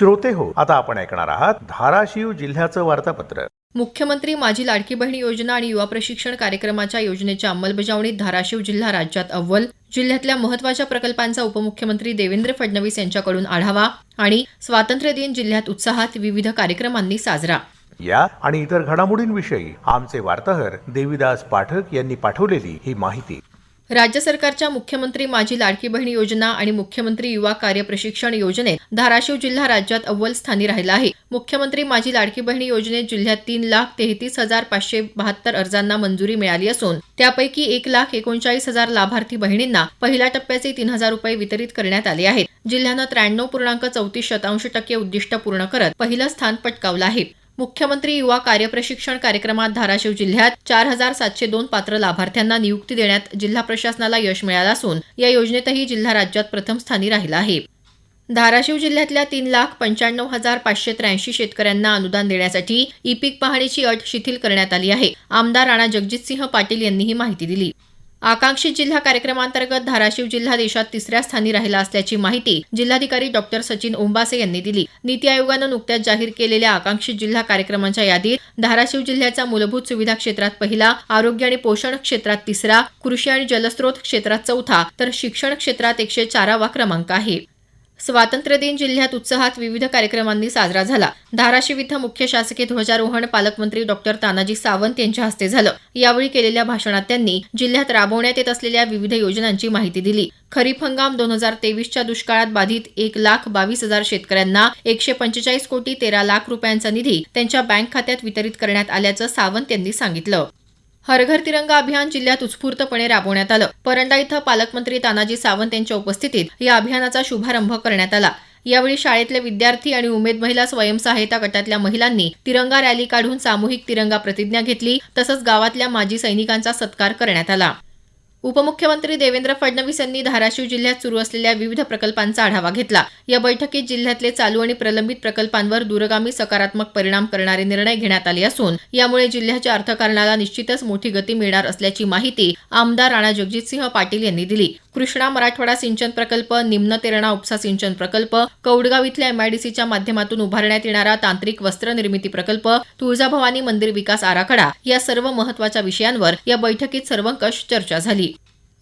श्रोते हो. आता आपण ऐकणार आहात धाराशिव जिल्ह्याचं वार्तापत्र. मुख्यमंत्री माझी लाडकी बहीण योजना आणि युवा प्रशिक्षण कार्यक्रमाच्या योजनेच्या अंमलबजावणीत धाराशिव जिल्हा राज्यात अव्वल. जिल्ह्यातल्या महत्त्वाच्या प्रकल्पांचा उपमुख्यमंत्री देवेंद्र फडणवीस यांच्याकडून आढावा आणि स्वातंत्र्य दिन जिल्ह्यात उत्साहात विविध कार्यक्रमांनी साजरा. या आणि इतर घडामोडींविषयी आमचे वार्ताहर देविदास पाठक यांनी पाठवलेली ही माहिती. राज्य सरकारच्या मुख्यमंत्री माझी लाडकी बहीण योजना आणि मुख्यमंत्री युवा कार्य प्रशिक्षण योजनेत धाराशिव जिल्हा राज्यात अव्वल स्थानी राहिला आहे. मुख्यमंत्री माझी लाडकी बहीण योजनेत जिल्ह्यात तीन लाख तेहतीस हजार पाचशे बहात्तर अर्जांना मंजुरी मिळाली असून त्यापैकी एक लाख एकोणचाळीस हजार लाभार्थी बहिणींना पहिल्या टप्प्याचे तीन हजार रुपये वितरित करण्यात आले आहेत. जिल्ह्यानं त्र्याण्णव पूर्णांक चौतीस शतांश टक्के उद्दिष्ट पूर्ण करत पहिलं स्थान पटकावलं आहे. मुख्यमंत्री युवा कार्यप्रशिक्षण कार्यक्रमात धाराशिव जिल्ह्यात चार हजार सातशे दोन पात्र लाभार्थ्यांना नियुक्ती देण्यात जिल्हा प्रशासनाला यश मिळालं असून या योजनेतही जिल्हा राज्यात प्रथम स्थानी राहिला आहे. धाराशिव जिल्ह्यातल्या तीन लाख पंच्याण्णव हजार पाचशे त्र्याऐंशी शेतकऱ्यांना अनुदान देण्यासाठी ई पीक पाहणीची अट शिथिल करण्यात आली आहे. आमदार राणा जगजितसिंह पाटील यांनी ही माहिती दिली. आकांक्षित जिल्हा कार्यक्रमांतर्गत धाराशिव जिल्हा देशात तिसऱ्या स्थानी राहिला असल्याची माहिती जिल्हाधिकारी डॉक्टर सचिन ओंबासे यांनी दिली. नीती आयोगानं नुकत्याच जाहीर केलेल्या आकांक्षित जिल्हा कार्यक्रमांच्या यादीत धाराशिव जिल्ह्याचा मूलभूत सुविधा क्षेत्रात पहिला आरोग्य आणि पोषण क्षेत्रात तिसरा कृषी आणि जलस्रोत क्षेत्रात चौथा तर शिक्षण क्षेत्रात एकशे चारावा क्रमांक आहे. स्वातंत्र्य दिन जिल्ह्यात उत्साहात विविध कार्यक्रमांनी साजरा झाला. धाराशिव इथं मुख्य शासकीय ध्वजारोहण पालकमंत्री डॉक्टर तानाजी सावंत यांच्या हस्ते झालं. यावेळी केलेल्या भाषणात त्यांनी जिल्ह्यात राबवण्यात येत असलेल्या विविध योजनांची माहिती दिली. खरीप हंगाम दोन हजार तेवीसच्या दुष्काळात बाधित एक लाख बावीस हजार शेतकऱ्यांना एकशे पंचेचाळीस कोटी तेरा लाख रुपयांचा निधी त्यांच्या बँक खात्यात वितरित करण्यात आल्याचं सावंत यांनी सांगितलं. हर घर तिरंगा अभियान जिल्ह्यात उत्स्फूर्तपणे राबवण्यात आलं. परंडा इथं पालकमंत्री तानाजी सावंत यांच्या उपस्थितीत या अभियानाचा शुभारंभ करण्यात आला. यावेळी शाळेतले विद्यार्थी आणि उमेद महिला स्वयंसहायता गटातल्या महिलांनी तिरंगा रॅली काढून सामूहिक तिरंगा प्रतिज्ञा घेतली तसंच गावातल्या माजी सैनिकांचा सत्कार करण्यात आला. उपमुख्यमंत्री देवेंद्र फडणवीस यांनी धाराशिव जिल्ह्यात सुरू असलेल्या विविध प्रकल्पांचा आढावा घेतला. या बैठकीत जिल्ह्यातले चालू आणि प्रलंबित प्रकल्पांवर दूरगामी सकारात्मक परिणाम करणारे निर्णय घेण्यात आले असून यामुळे जिल्ह्याच्या अर्थकारणाला निश्चितच मोठी गती मिळणार असल्याची माहिती आमदार राणा जगजितसिंह पाटील यांनी दिली. कृष्णा मराठवाडा सिंचन प्रकल्प निम्न तेरणा उपसा सिंचन प्रकल्प कौडगाव इथल्या एमआयडीसीच्या माध्यमातून उभारण्यात येणारा तांत्रिक वस्त्र निर्मिती प्रकल्प तुळजाभवानी मंदिर विकास आराखडा या सर्व महत्त्वाच्या विषयांवर या बैठकीत सर्वंकष चर्चा झाली.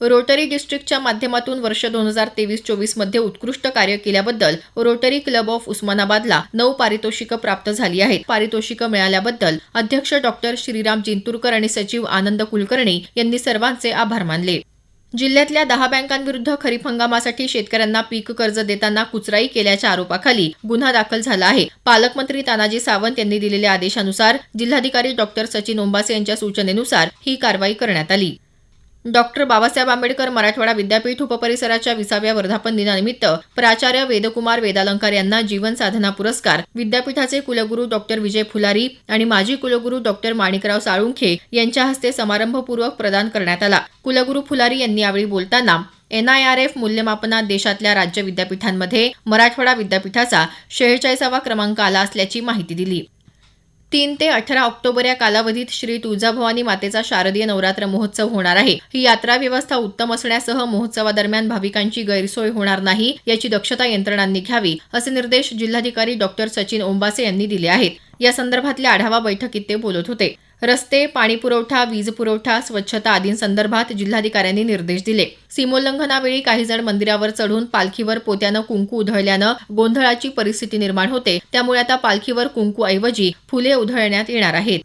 रोटरी डिस्ट्रिक्टच्या माध्यमातून वर्ष दोन हजार तेवीस चोवीसमध्ये उत्कृष्ट कार्य केल्याबद्दल रोटरी क्लब ऑफ उस्मानाबादला नऊ पारितोषिकं प्राप्त झाली आहेत. पारितोषिकं मिळाल्याबद्दल अध्यक्ष डॉक्टर श्रीराम जिंतूरकर आणि सचिव आनंद कुलकर्णी यांनी सर्वांचे आभार मानले. जिल्ह्यातल्या दहा बँकांविरुद्ध खरीप हंगामासाठी शेतकऱ्यांना पीक कर्ज देताना कुचराई केल्याच्या आरोपाखाली गुन्हा दाखल झाला आहे. पालकमंत्री तानाजी सावंत यांनी दिलेल्या आदेशानुसार जिल्हाधिकारी डॉक्टर सचिन ओंबासे यांच्या सूचनेनुसार ही कारवाई करण्यात आली. डॉक्टर बाबासाहेब आंबेडकर मराठवाडा विद्यापीठ उपपरिसराच्या विसाव्या वर्धापन दिनानिमित्त प्राचार्य वेदकुमार वेदालंकार यांना जीवन साधना पुरस्कार विद्यापीठाचे कुलगुरू डॉक्टर विजय फुलारी आणि माजी कुलगुरू डॉक्टर माणिकराव साळुंखे यांच्या हस्ते समारंभपूर्वक प्रदान करण्यात आला. कुलगुरू फुलारी यांनी यावेळी बोलताना एनआयआरएफ मूल्यमापनात देशातल्या राज्य विद्यापीठांमध्ये मराठवाडा विद्यापीठाचा शेहेचाळीसावा क्रमांक आला असल्याची माहिती दिली. तीन ते अठरा ऑक्टोबर या कालावधीत श्री तुळजाभवानी मातेचा शारदीय नवरात्र महोत्सव होणार आहे. ही यात्रा व्यवस्था उत्तम असण्यासह महोत्सवादरम्यान भाविकांची गैरसोय होणार नाही याची दक्षता यंत्रणांनी घ्यावी असे निर्देश जिल्हाधिकारी डॉक्टर सचिन ओंबासे यांनी दिले आहेत. या संदर्भातल्या आढावा बैठकीत ते बोलत होते. रस्ते पाणी पुरवठा वीज पुरवठा स्वच्छता आदींसंदर्भात जिल्हाधिकाऱ्यांनी निर्देश दिले. सीमोल्लंघनावेळी काही जण मंदिरावर चढून पालखीवर पोत्यानं कुंकू उधळल्यानं गोंधळाची परिस्थिती निर्माण होते. त्यामुळे आता पालखीवर कुंकू ऐवजी फुले उधळण्यात येणार आहेत.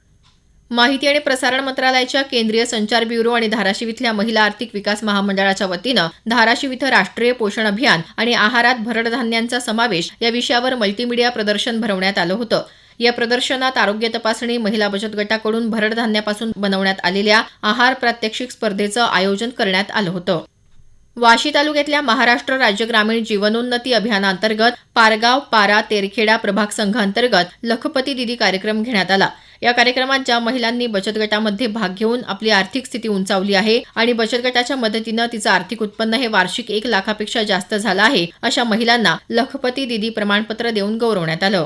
माहिती आणि प्रसारण मंत्रालयाच्या केंद्रीय संचार ब्युरो आणि धाराशिव इथल्या महिला आर्थिक विकास महामंडळाच्या वतीनं धाराशिव इथं राष्ट्रीय पोषण अभियान आणि आहारात भरडधान्यांचा समावेश या विषयावर मल्टीमीडिया प्रदर्शन भरवण्यात आलं होतं. या प्रदर्शनात आरोग्य तपासणी महिला बचत गटाकडून भरडधान्यापासून बनवण्यात आलेल्या आहार प्रात्यक्षिक स्पर्धेचं आयोजन करण्यात आलं होतं. वाशी तालुक्यातल्या महाराष्ट्र राज्य ग्रामीण जीवनोन्नती अभियानांतर्गत पारगाव पारा तेरखेडा प्रभाग संघांतर्गत लखपती दिदी कार्यक्रम घेण्यात आला. या कार्यक्रमात ज्या महिलांनी बचत गटामध्ये भाग घेऊन आपली आर्थिक स्थिती उंचावली आहे आणि बचत गटाच्या मदतीनं तिचं आर्थिक उत्पन्न हे वार्षिक एक लाखापेक्षा जास्त झालं आहे अशा महिलांना लखपती दिदी प्रमाणपत्र देऊन गौरवण्यात आलं.